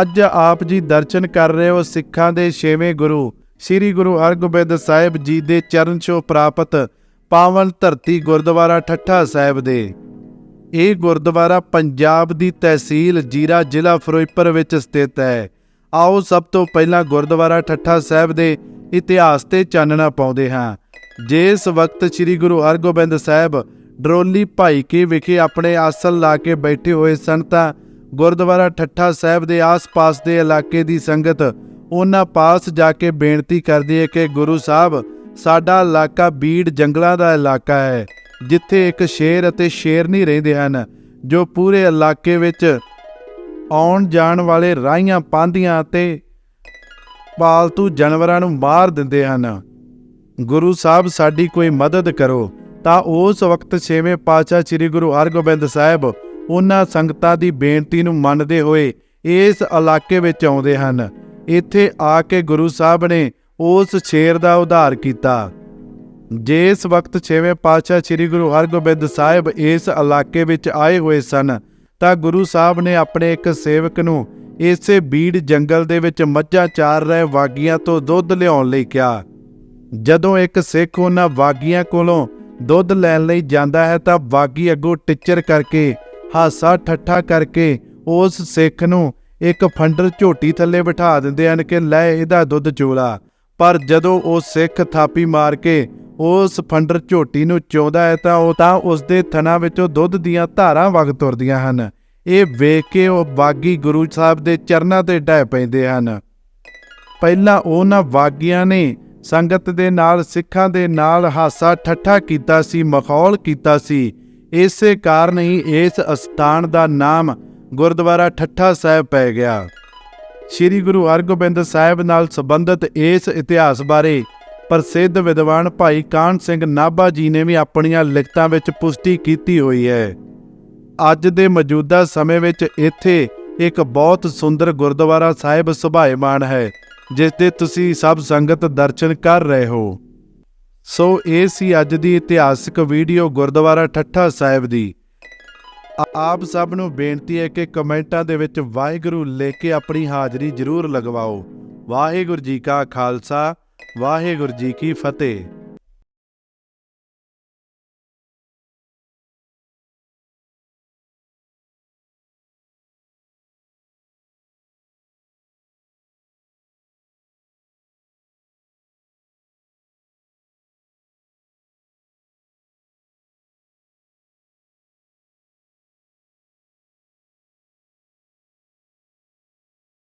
ਅੱਜ ਆਪ ਜੀ ਦਰਸ਼ਨ ਕਰ ਰਹੇ ਹੋ ਸਿੱਖਾਂ ਦੇ ਛੇਵੇਂ ਗੁਰੂ, ਸ੍ਰੀ ਗੁਰੂ ਹਰਗੋਬਿੰਦ ਸਾਹਿਬ ਜੀ ਦੇ ਚਰਨ ਛੋਹ ਪ੍ਰਾਪਤ ਪਾਵਨ ਧਰਤੀ ਗੁਰਦੁਆਰਾ ਠੱਠਾ ਸਾਹਿਬ ਦੇ। ਇਹ ਗੁਰਦੁਆਰਾ ਪੰਜਾਬ ਦੀ ਤਹਿਸੀਲ ਜੀਰਾ ਜ਼ਿਲ੍ਹਾ ਫਿਰੋਜ਼ਪੁਰ ਵਿੱਚ ਸਥਿਤ ਹੈ। ਆਓ ਸਭ ਤੋਂ ਪਹਿਲਾਂ ਗੁਰਦੁਆਰਾ ਠੱਠਾ ਸਾਹਿਬ ਦੇ ਇਤਿਹਾਸ ਤੇ ਚਾਨਣਾ ਪਾਉਂਦੇ ਹਾਂ। ਜਿਸ ਵਕਤ ਸ੍ਰੀ ਗੁਰੂ ਹਰਗੋਬਿੰਦ ਸਾਹਿਬ ਡਰੋਲੀ ਭਾਈਕੇ ਵਿਖੇ ਆਪਣੇ ਆਸਣ ਲਾ ਕੇ ਬੈਠੇ ਹੋਏ ਸਨ ਤਾਂ ਗੁਰਦੁਆਰਾ ਠੱਠਾ ਸਾਹਿਬ ਦੇ ਆਸ-ਪਾਸ ਦੇ ਇਲਾਕੇ ਦੀ ਸੰਗਤ ਉਹਨਾਂ ਪਾਸ ਜਾ ਕੇ ਬੇਨਤੀ ਕਰਦੀ ਹੈ ਕਿ ਗੁਰੂ ਸਾਹਿਬ, ਸਾਡਾ ਇਲਾਕਾ ਬੀੜ ਜੰਗਲਾਂ ਦਾ ਇਲਾਕਾ ਹੈ, ਜਿੱਥੇ ਇੱਕ ਸ਼ੇਰ ਅਤੇ ਸ਼ੇਰਨੀ ਰਹਿੰਦੇ ਹਨ, ਜੋ ਪੂਰੇ ਇਲਾਕੇ ਵਿੱਚ ਆਉਣ ਜਾਣ ਵਾਲੇ ਰਾਹੀਆਂ ਪਾਂਦੀਆਂ ਅਤੇ ਪਾਲਤੂ ਜਾਨਵਰਾਂ ਨੂੰ ਮਾਰ ਦਿੰਦੇ ਹਨ। ਗੁਰੂ ਸਾਹਿਬ, ਸਾਡੀ ਕੋਈ ਮਦਦ ਕਰੋ। ਤਾਂ ਉਸ ਵਕਤ ਛੇਵੇਂ ਪਾਤਸ਼ਾਹ ਸ੍ਰੀ ਗੁਰੂ ਹਰਗੋਬਿੰਦ ਸਾਹਿਬ ਉਹਨਾਂ ਸੰਗਤਾਂ ਦੀ ਬੇਨਤੀ ਨੂੰ ਮੰਨਦੇ ਹੋਏ ਇਸ ਇਲਾਕੇ ਵਿੱਚ ਆਉਂਦੇ ਹਨ। ਇੱਥੇ ਆ ਕੇ ਗੁਰੂ ਸਾਹਿਬ ਨੇ ਉਸ ਸ਼ੇਰ ਦਾ ਉਧਾਰ ਕੀਤਾ। ਜਿਸ ਵਕਤ ਛੇਵੇਂ ਪਾਤਸ਼ਾਹ ਸ੍ਰੀ ਗੁਰੂ ਹਰਗੋਬਿੰਦ ਸਾਹਿਬ ਇਸ ਇਲਾਕੇ ਵਿੱਚ ਆਏ ਹੋਏ ਸਨ, ਤਾਂ ਗੁਰੂ ਸਾਹਿਬ ਨੇ ਆਪਣੇ ਇੱਕ ਸੇਵਕ ਨੂੰ ਇਸੇ ਬੀੜ ਜੰਗਲ ਦੇ ਵਿੱਚ ਮੱਝਾਂ ਚਾਰ ਰਹੇ ਵਾਗੀਆਂ ਤੋਂ ਦੁੱਧ ਲਿਆਉਣ ਲਈ ਕਿਹਾ। ਜਦੋਂ ਇੱਕ ਸਿੱਖ ਉਹਨਾਂ ਵਾਗੀਆਂ ਕੋਲੋਂ ਦੁੱਧ ਲੈਣ ਲਈ ਜਾਂਦਾ ਹੈ, ਤਾਂ ਵਾਗੀ ਅੱਗੋਂ ਟਿੱਚਰ ਕਰਕੇ ਹਾਸਾ ਠੱਠਾ ਕਰਕੇ ਉਸ ਸਿੱਖ ਨੂੰ ਇੱਕ ਫੰਡਰ ਝੋਟੀ ਥੱਲੇ ਬਿਠਾ ਦਿੰਦੇ ਹਨ ਕਿ ਲੈ ਇਹਦਾ ਦੁੱਧ ਚੋਲਾ। ਪਰ ਜਦੋਂ ਉਹ ਸਿੱਖ ਥਾਪੀ ਮਾਰ ਕੇ ਉਸ ਫੰਡਰ ਝੋਟੀ ਨੂੰ ਚੋਂਦਾ ਹੈ ਤਾਂ ਉਹ ਤਾਂ ਉਸ ਦੇ ਥਣਾ ਵਿੱਚੋਂ ਦੁੱਧ ਦੀਆਂ ਧਾਰਾਂ ਵਗ ਤੁਰਦੀਆਂ ਹਨ। ਇਹ ਵੇਖ ਕੇ ਉਹ ਬਾਗੀ ਗੁਰੂ ਸਾਹਿਬ ਦੇ ਚਰਨਾਂ ਤੇ ਢਹਿ ਪੈਂਦੇ ਹਨ। ਪਹਿਲਾਂ ਉਹਨਾਂ ਵਾਗੀਆਂ ਨੇ ਸੰਗਤ ਦੇ ਨਾਲ, ਸਿੱਖਾਂ ਦੇ ਨਾਲ ਹਾਸਾ ਠੱਠਾ ਕੀਤਾ ਸੀ, ਮਖੌਲ ਕੀਤਾ ਸੀ। ਇਸੇ ਕਾਰਨ ਹੀ ਇਸ ਅਸਥਾਨ ਦਾ ਨਾਮ ਗੁਰਦੁਆਰਾ ਠੱਠਾ ਸਾਹਿਬ ਪੈ ਗਿਆ। ਸ੍ਰੀ ਗੁਰੂ ਹਰਗੋਬਿੰਦ ਸਾਹਿਬ ਨਾਲ ਸੰਬੰਧਿਤ ਇਸ ਇਤਿਹਾਸ ਬਾਰੇ ਪ੍ਰਸਿੱਧ ਵਿਦਵਾਨ ਭਾਈ ਕਾਨ ਸਿੰਘ ਨਾਭਾ ਜੀ ਨੇ ਵੀ ਆਪਣੀਆਂ ਲਿਖਤਾਂ ਵਿੱਚ ਪੁਸ਼ਟੀ ਕੀਤੀ ਹੋਈ ਹੈ। ਅੱਜ ਦੇ ਮੌਜੂਦਾ ਸਮੇਂ ਵਿੱਚ ਇੱਥੇ ਇੱਕ ਬਹੁਤ ਸੁੰਦਰ ਗੁਰਦੁਆਰਾ ਸਾਹਿਬ ਸੁਭਾਇਮਾਨ ਹੈ, ਜਿਸ ਦੇ ਤੁਸੀਂ ਸਭ ਸੰਗਤ ਦਰਸ਼ਨ ਕਰ ਰਹੇ ਹੋ। ਸੋ ਇਹ ਸੀ ਅੱਜ ਦੀ ਇਤਿਹਾਸਕ ਵੀਡੀਓ ਗੁਰਦੁਆਰਾ ਠੱਠਾ ਸਾਹਿਬ ਦੀ। ਆਪ ਸਭ ਨੂੰ ਬੇਨਤੀ ਹੈ ਕਿ ਕਮੈਂਟਾਂ ਦੇ ਵਿੱਚ ਵਾਹਿਗੁਰੂ ਲਿਖ ਕੇ ਆਪਣੀ ਹਾਜ਼ਰੀ ਜ਼ਰੂਰ ਲਗਵਾਓ। ਵਾਹਿਗੁਰੂ ਜੀ ਕਾ ਖਾਲਸਾ, ਵਾਹਿਗੁਰੂ ਜੀ ਕੀ ਫਤਿਹ।